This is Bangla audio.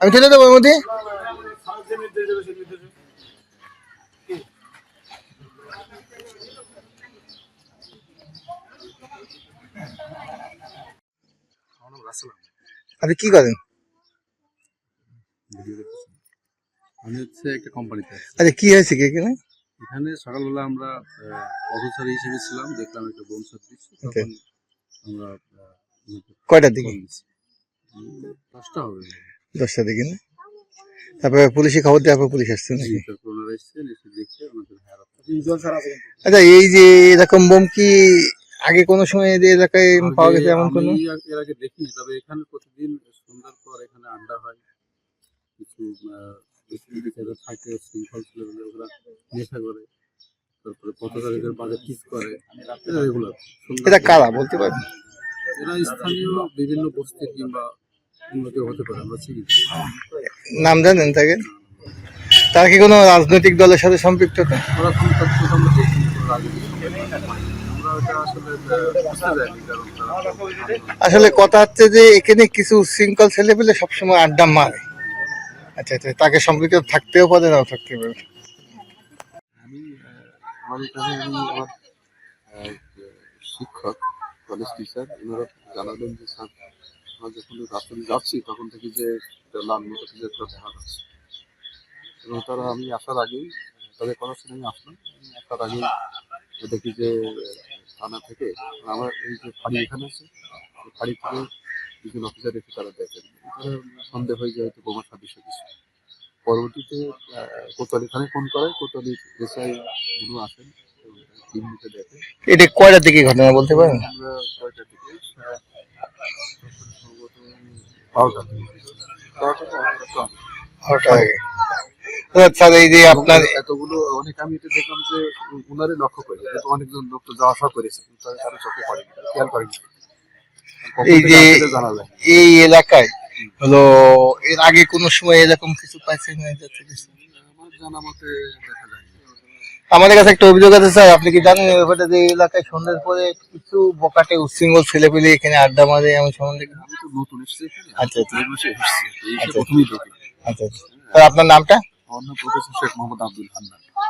আমি ঠেলে দেবো মধ্যে? আপনি কি করেন? আমি হচ্ছে একটা কোম্পানিতে আচ্ছা কি হয়েছে কি এখানে? এখানে সকালবেলা আমরা পথচারী হিসেবে ছিলাম দেখলাম একটা আমরা কয়টার দিকে? দশটা হবে। দশটার দিকে না? তারপরে পুলিশে খবর দেওয়ার পর পুলিশ আসছে নাকি? আচ্ছা এই যে এরকম বোম কি আগে কোনো সময় এই এলাকায় পাওয়া গেছে এমন কোনো? এর আগে দেখিনি তবে এখানে প্রতিদিন সন্ধ্যার পর এখানে আড্ডা হয়। কিছু থাকে শৃঙ্খল ওরা নেশা করে তারপরে পথচারীদের বাজে কিস করে এটা রেগুলার। এটা কারা বলতে পারেন? এরা স্থানীয় বিভিন্ন বস্তি কিংবা অন্য কেউ হতে পারে আমরা চিনি। নাম জানেন তাকে? তার কি কোনো রাজনৈতিক দলের সাথে সম্পৃক্ততা? আমরা এটা আসলে কথা হচ্ছে যে এখানে কিছু উচ্ছৃঙ্খল ছেলে পেলে সবসময় আড্ডা মারে। আচ্ছা আচ্ছা তাকে সম্পৃক্ত থাকতেও পারে নাও থাকতে পারে। আমি আমার এখানে আমার শিক্ষক কলেজ টিচার ওনারা জানালেন যে স্যার আমরা যখন রাস্তা দিয়ে যাচ্ছি, তখন থেকে যে লাল মতো কিছু একটা দেখা যাচ্ছে এবং তারা আমি আসার আগেই তাদের কথা শুনে আমি আসলাম আসার আগেই দেখি যে, থানা থেকে আমার এই যে ফাঁড়ি এখানে আছে ফাঁড়ি থেকে দুজন অফিসার এসে তারা দেখেন সন্দেহ হয়ে যায় হয়তো বোমা সাদৃশ্য কিছু। পরবর্তীতে কোতোয়ালি থানায় ফোন করে কোতোয়ালি এসআই গুলো আসেন টিম নিতে দেখে। এটা কয়টার দিকে ঘটনা বলতে পারেন আমরা ছয়টার দিকে আহ, সম্ভবত বারোটার দিকে বারোটা না, একটা। ওটা আগে আচ্ছা এই যে আপনার এতগুলো অনেক আমি এটা দেখলাম যে উনারে লক্ষ্য করে অনেকজন লোক তো যাওয়া আসা করেছে কারও চোখে পড়েনি খেয়াল করেনি। এই যে- এই এলাকায় হলো এর আগে কোনো সময় এরকম কিছু পাইছেন না? যাতে? আমার জানা মতে দেখা যায় আমাদের কাছে একটা অভিযোগ আছে স্যার। আপনি কি জানেন ব্যাপারটা যে এই এলাকায় সন্ধ্যের পরে কিছু বকাটে উচ্ছৃঙ্খল ছেলে পেলে এখানে আড্ডা মারে আমি সম্বন্ধে নতুন এসেছি আচ্ছা, আচ্ছা। আচ্ছা। দেখি আচ্ছা আচ্ছা। আপনার নামটা? অন্য প্রফেসর শেখ মোহাম্মদ আব্দুল হান্নান।